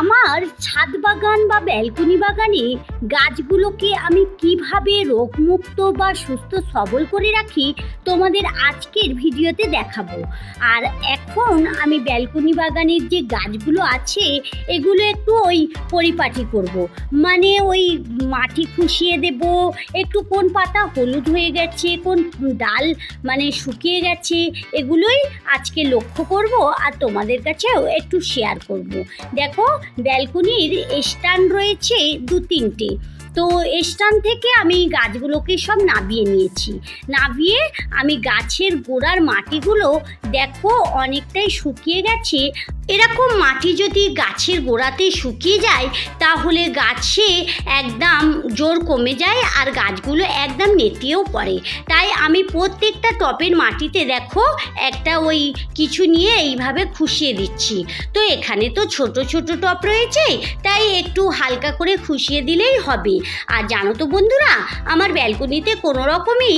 আমার ছাদ বাগান বা ব্যালকনি বাগানে গাছগুলোকে আমি কীভাবে রোগমুক্ত বা সুস্থ সবল করে রাখি তোমাদের আজকের ভিডিওতে দেখাবো আর এখন আমি ব্যালকনি বাগানের যে গাছগুলো আছে, এগুলো একটু ওই পরিপাটি করব। মানে ওই মাটি খুশিয়ে দেব, একটু কোন পাতা হলুদ হয়ে গেছে, কোন ডাল মানে শুকিয়ে গেছে, এগুলোই আজকে লক্ষ্য করব আর তোমাদের কাছেও একটু শেয়ার করব। দেখো ব্যালকনির স্ট্যান্ড রয়েছে দু তিনটে তো স্ট্যান্ড থেকে আমি গাছগুলোকে সব নাবিয়ে নিয়েছি। নাবিয়ে আমি গাছের গোড়ার মাটিগুলো দেখো অনেকটাই শুকিয়ে গেছে। এরকম মাটি যদি গাছের গোড়াতে শুকিয়ে যায়, তাহলে গাছে একদম জোর কমে যায় আর গাছগুলো একদম নেতিয়েও পড়ে। তাই আমি প্রত্যেকটা টপের মাটিতে দেখো একটা ওই কিছু নিয়ে এইভাবে খুশিয়ে দিচ্ছি। তো এখানে তো ছোট ছোট টপ রয়েছে, তাই একটু হালকা করে খুশিয়ে দিলেই হবে। আর জানো তো বন্ধুরা, আমার ব্যালকনিতে কোনো রকমই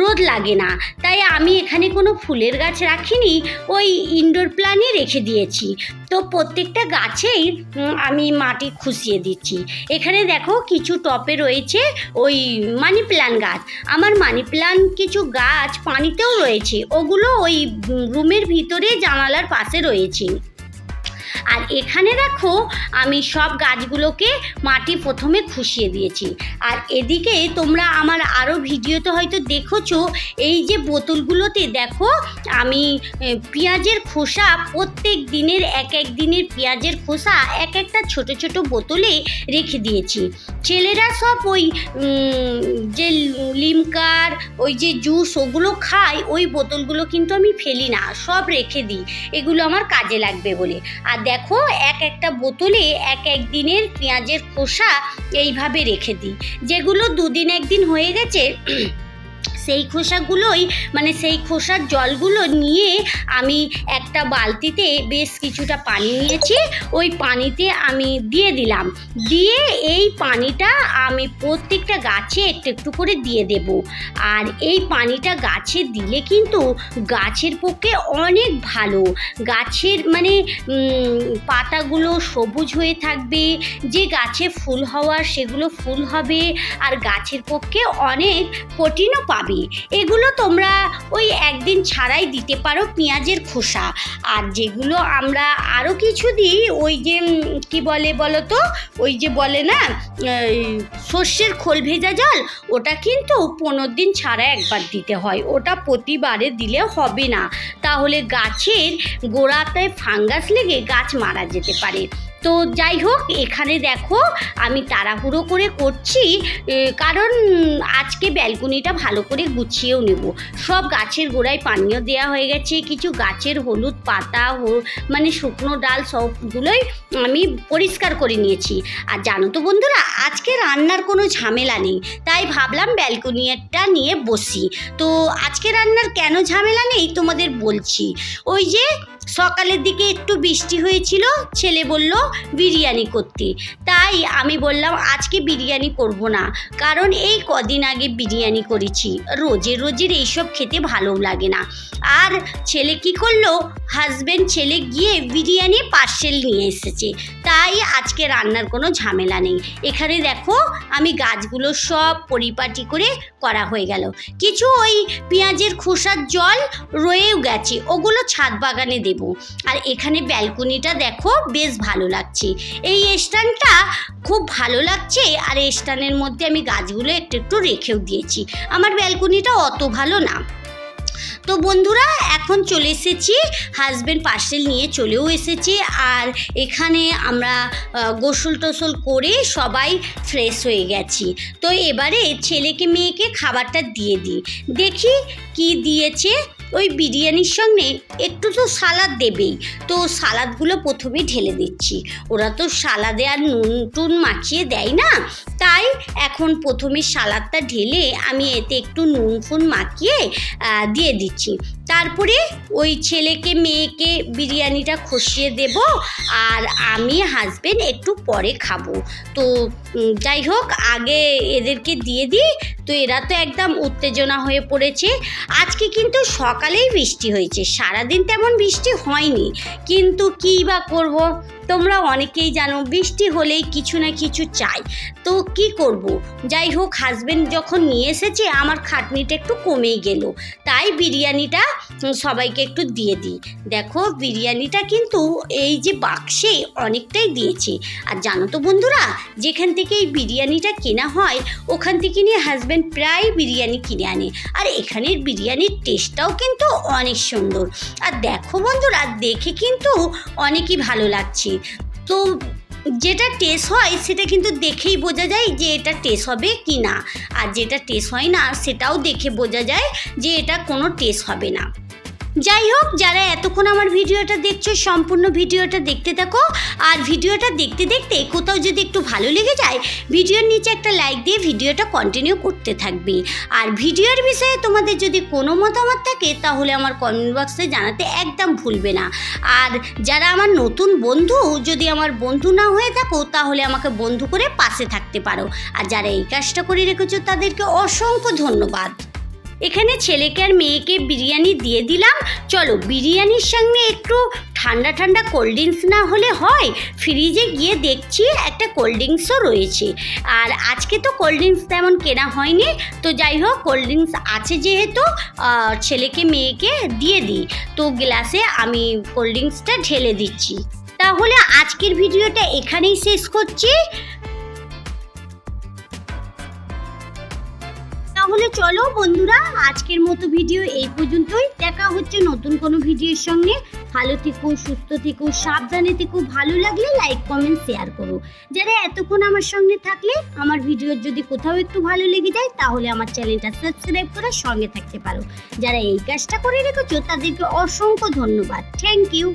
রোদ লাগে না। তাই আমি এখানে কোনো ফুলের গাছ রাখিনি, ওই ইনডোর প্ল্যানই রেখে দিয়েছি। তো প্রত্যেকটা গাছেই আমি মাটি খুশিয়ে দিচ্ছি। এখানে দেখো কিছু টপে রয়েছে ওই মানি প্ল্যান গাছ। আমার মানি প্ল্যান কিছু গাছ পানিতেও রয়েছে, ওগুলো ওই রুমের ভিতরে জানালার পাশে রয়েছে। আর এখানে দেখো আমি সব গাছগুলোকে মাটি প্রথমে খুশিয়ে দিয়েছি। আর এদিকে তোমরা আমার আরও ভিডিওতে হয়তো দেখেছ, এই যে বোতলগুলোতে দেখো, আমি পেঁয়াজের খোসা প্রত্যেক দিনের, এক এক দিনের পেঁয়াজের খোসা এক একটা ছোট ছোট বোতলে রেখে দিয়েছি। ছেলেরা সব ওই যে লিমকার, ওই যে জুস ওগুলো খায়, ওই বোতলগুলো কিন্তু আমি ফেলি না, সব রেখে দিই। এগুলো আমার কাজে লাগবে বলে। আর দেখো, এক একটা বোতলে এক এক দিনের পেঁয়াজের খোসা এইভাবে রেখে দিই। যেগুলো দুদিন একদিন হয়ে গেছে সেই খোসাগুলোই মানে সেই খোসার জলগুলো নিয়ে আমি একটা বালতিতে বেশ কিছুটা পানি নিয়েছি, ওই পানিতে আমি দিয়ে দিলাম। দিয়ে এই পানিটা আমি প্রত্যেকটা গাছে একটু একটু করে দিয়ে দেব। আর এই পানিটা গাছে দিলে কিন্তু গাছের পক্ষে অনেক ভালো। গাছের মানে পাতাগুলো সবুজ হয়ে থাকবে, যে গাছে ফুল হওয়ার সেগুলো ফুল হবে, আর গাছের পক্ষে অনেক প্রোটিনও পাবে। এগুলো তোমরা ওই একদিন ছাড়াই দিতে পারো পেঁয়াজের খোসা। আর যেগুলো আমরা আরও কিছু দিই, ওই যে কি বলে বলো তো ওই যে বলে না সর্ষের খোল ভেজা জল, ওটা কিন্তু পনেরো দিন ছাড়া একবার দিতে হয়। ওটা প্রতিবারে দিলে হবে না। তাহলে গাছের গোড়াতে ফাঙ্গাস লেগে গাছ মারা যেতে পারে। তো যাই হোক, এখানে দেখো আমি তাড়াহুড়ো করে করছি কারণ আজকে ব্যালকনিটা ভালো করে গুছিয়েও নেব। সব গাছের গোড়ায় পানীয় দেওয়া হয়ে গেছে, কিছু গাছের হলুদ পাতা মানে শুকনো ডাল সবগুলোই আমি পরিষ্কার করে নিয়েছি। আর জানো তো বন্ধুরা, আজকে রান্নার কোনো ঝামেলা নেই, তাই ভাবলাম ব্যালকনিটা নিয়ে বসি। তো আজকে রান্নার কেন ঝামেলা নেই তোমাদের বলছি। ওই যে সকালের দিকে একটু বৃষ্টি হয়েছিল, ছেলে বলল, বিরিয়ানি করতে। তাই আমি বললাম, আজকে বিরিয়ানি করব না, কারণ এই কদিন আগে বিরিয়ানি করেছি। রোজের রোজের এইসব খেতে ভালো লাগে না। আর ছেলে কি করল হাজবেন্ড ছেলে গিয়ে বিরিয়ানি পার্সেল নিয়ে এসেছে। তাই আজকে রান্নার কোনো ঝামেলা নেই। এখানে দেখো, আমি গাছগুলো সব পরিপাটি করে করা হয়ে গেল। কিছু ওই পেঁয়াজের খোসার জল রয়েও গেছে, ওগুলো ছাদ বাগানে দেব। আর এখানে ব্যালকনিটা দেখো, বেশ ভালো লাগছে। এই স্ট্যান্ডটা খুব ভালো লাগছে, আর এই স্ট্যান্ডের মধ্যে আমি গাছগুলো একটু একটু রেখেও দিয়েছি। আমার ব্যালকনিটা অত ভালো না। তো বন্ধুরা, এখন চলে এসেছি। হাজব্যান্ড পার্সেল নিয়ে চলেও এসেছি। আর এখানে আমরা গোসল টোসল করে সবাই ফ্রেশ হয়ে গেছি। তো এবারে ছেলেকে, মেয়েকে খাবারটা দিয়ে দিই। দেখি কি দিয়েছে। ওই বিরিয়ানির সঙ্গে একটু তো সালাদ দেবেই। তো সালাদগুলো প্রথমে ঢেলে দিচ্ছি। ওরা তো সালাদে আর নুন টুন মাখিয়ে দেয় না। তাই এখন প্রথমে সালাদটা ঢেলে আমি এতে একটু নুন ফুন মাখিয়ে দিয়ে দিচ্ছি। তারপরে ওই ছেলেকে, মেয়েকে বিরিয়ানিটা খসিয়ে দেব আর আমি হাজবেন্ড একটু পরে খাব। তো যাই হোক, আগে এদেরকে দিয়ে দিই। তো এরা তো একদম উত্তেজনা হয়ে পড়েছে। আজকে কিন্তু সকালেই বৃষ্টি হয়েছে। সারাদিন তেমন বৃষ্টি হয়নি। কিন্তু কী বা করব? তোমরা অনেকেই জানো, বৃষ্টি হলেই কিছু না কিছু চাই। তো কি করব? যাই হোক হাজবেন্ড যখন নিয়ে এসেছে, আমার খাটনিটা একটু কমেই গেল। তাই বিরিয়ানিটা সবাইকে একটু দিয়ে দিই। দেখো, বিরিয়ানিটা কিন্তু এই যে বাক্সে অনেকটাই দিয়েছে। আর জানো তো বন্ধুরা, যেখান থেকে এই বিরিয়ানিটা কেনা হয়, ওখান থেকে নিয়ে হাজব্যান্ড প্রায় বিরিয়ানি কিনে আনে। আর এখানের বিরিয়ানির টেস্টটাও কিন্তু অনেক সুন্দর। আর দেখো বন্ধুরা, দেখে কিন্তু অনেকই ভালো লাগছে। তো যেটা টেস্ট হয়, সেটা কিন্তু দেখেই বোঝা যায় যে এটা টেস্ট হবে কি না আর যেটা টেস্ট হয় না, সেটাও দেখে বোঝা যায় যে এটা কোনো টেস্ট হবে না। যাই হোক যারা এতক্ষণ আমার ভিডিওটা দেখছ, সম্পূর্ণ ভিডিওটা দেখতে থাকো। আর ভিডিওটা দেখতে দেখতে কোথাও যদি একটু ভালো লেগে যায়, ভিডিওর নিচে একটা লাইক দিয়ে ভিডিওটা কন্টিনিউ করতে থাকবে। আর ভিডিওর বিষয়ে তোমাদের যদি কোনো মতামত থাকে, তাহলে আমার কমেন্ট বক্সে জানাতে একদম ভুলবে না। আর যারা আমার নতুন বন্ধু, যদি আমার বন্ধু না হয়ে থাকো, তাহলে আমাকে বন্ধু করে পাশে থাকতে পারো। আর যারা এই কাজটা করে রেখেছো, তাদেরকে অসংখ্য ধন্যবাদ। এখানে ছেলেকে আর মেয়েকে বিরিয়ানি দিয়ে দিলাম। চলো বিরিয়ানির সঙ্গে একটু ঠান্ডা ঠান্ডা কোল্ড ড্রিঙ্কস না হলে হয়। ফ্রিজে গিয়ে দেখছি একটা কোল্ড ড্রিঙ্কসও রয়েছে। আর আজকে তো কোল্ড ড্রিঙ্কস তেমন কেনা হয়নি। তো যাই হোক কোল্ড ড্রিঙ্কস আছে যেহেতু ছেলেকে মেয়েকে দিয়ে দিই। তো গ্লাসে আমি কোল্ড ড্রিঙ্কসটা ঢেলে দিচ্ছি। তাহলে আজকের ভিডিওটা এখানেই শেষ করছি। তাহলে চলো বন্ধুরা, আজকের মতো ভিডিও এই পর্যন্তই। দেখা হচ্ছে নতুন কোনো ভিডিওর সঙ্গে। ভালো থেকো, সুস্থ থেকো, সাবধানে থেকো, ভালো লাগলে লাইক কমেন্ট শেয়ার করো। যারা এতক্ষণ আমার সঙ্গে থাকলে, আমার ভিডিওর যদি কোথাও একটু ভালো লেগে যায়, তাহলে আমার চ্যানেলটা সাবস্ক্রাইব করে সঙ্গে থাকতে পারো। যারা এই কাজটা করে রেখেছো, তাদেরকে অসংখ্য ধন্যবাদ। Thank you